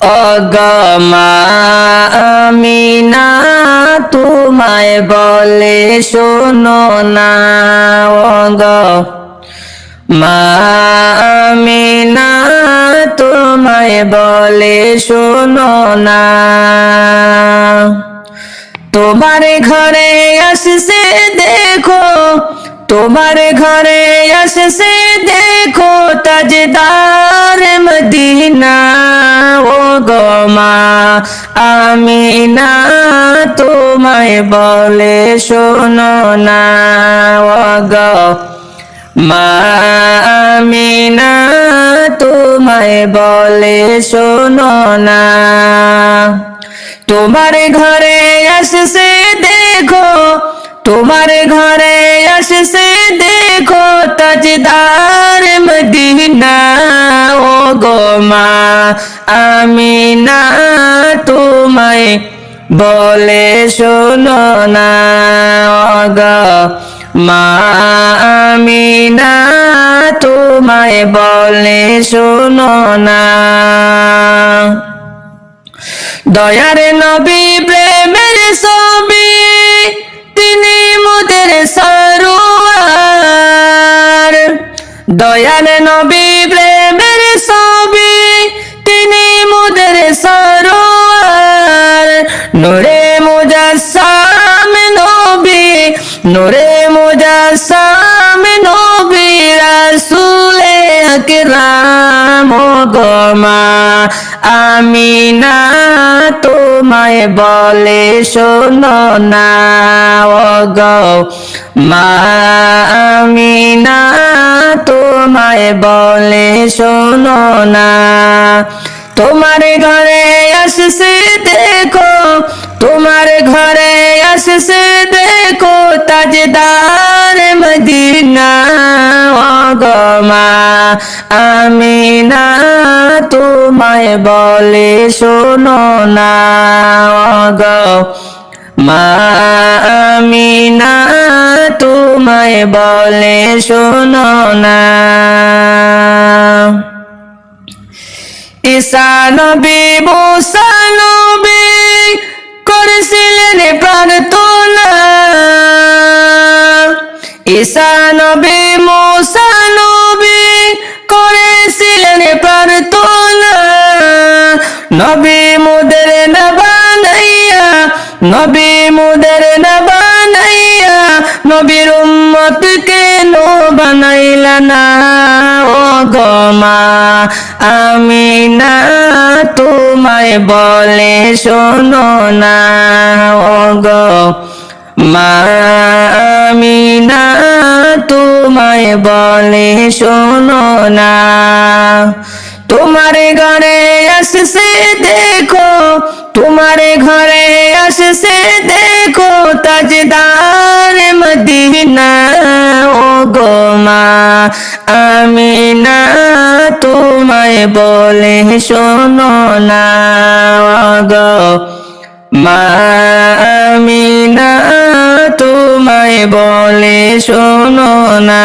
অগমা আমিনা, তোমায় বলে শোনো না, অগ মা আমিনা, তোমায় বলে শোনো না। তোমার ঘরে আসছে, দেখো, তোমার ঘরে আসছে, দেখো, তাজদার মদিনা। গমা আমি না তোমায় বলে শোনো না গো মা, আমি না তোমায় বলে শোনো না। তোমার ঘরে আসছে দেখো, তোমার ঘরে আসছে দেখো, তাজদার মদিনা, ও গো মা। আমি না তোমায় বলে শোনো না। ও গো মা আমি না তোমায় বলে শোনো না। দয়ার নবী, প্রেমের ছবি, তিনি মোদের সরুয়ার। দয়ার নবী, প্রেমের নোরে মুজাসাম নবী, নোরে মুজাসাম নবী রাসূলে আকরাম গমা। আমি না তোমায় বলে, শোনো না ও গো। মা আমি না তোমায় বলে, শোনো না। তোমার ঘরে আসছে, দেখো। তোমার ঘরে আসছে, দেখো। তাজদার মদিনা ও গো মা। আমি না তোমায় বলে শোনো না গো মা। আমি না তোমায় বলে শোনো না। ঈসা নবী, মুসা নবী করেছিলেন প্রার্থনা। ঈসা নবী, মুসা নবী করেছিলেন প্রার্থনা। নবী মুদের না বানাইয়া নবী মুদের না বানাইয়া নবীর উম্মত কেন বানাইলা না। ও গমা আমি না তোমায় বলে শোনো না। ও গো মা আমি না তোমায় বলে শোনো না। তোমার ঘরে আসছে, দেখো। তোমার ঘরে আসছে, দেখো। তাজদার মদিনা ও গো মা আমি না তোমায় বলে শোনো না গ। মা আমি না তোমায় বলে শোনো না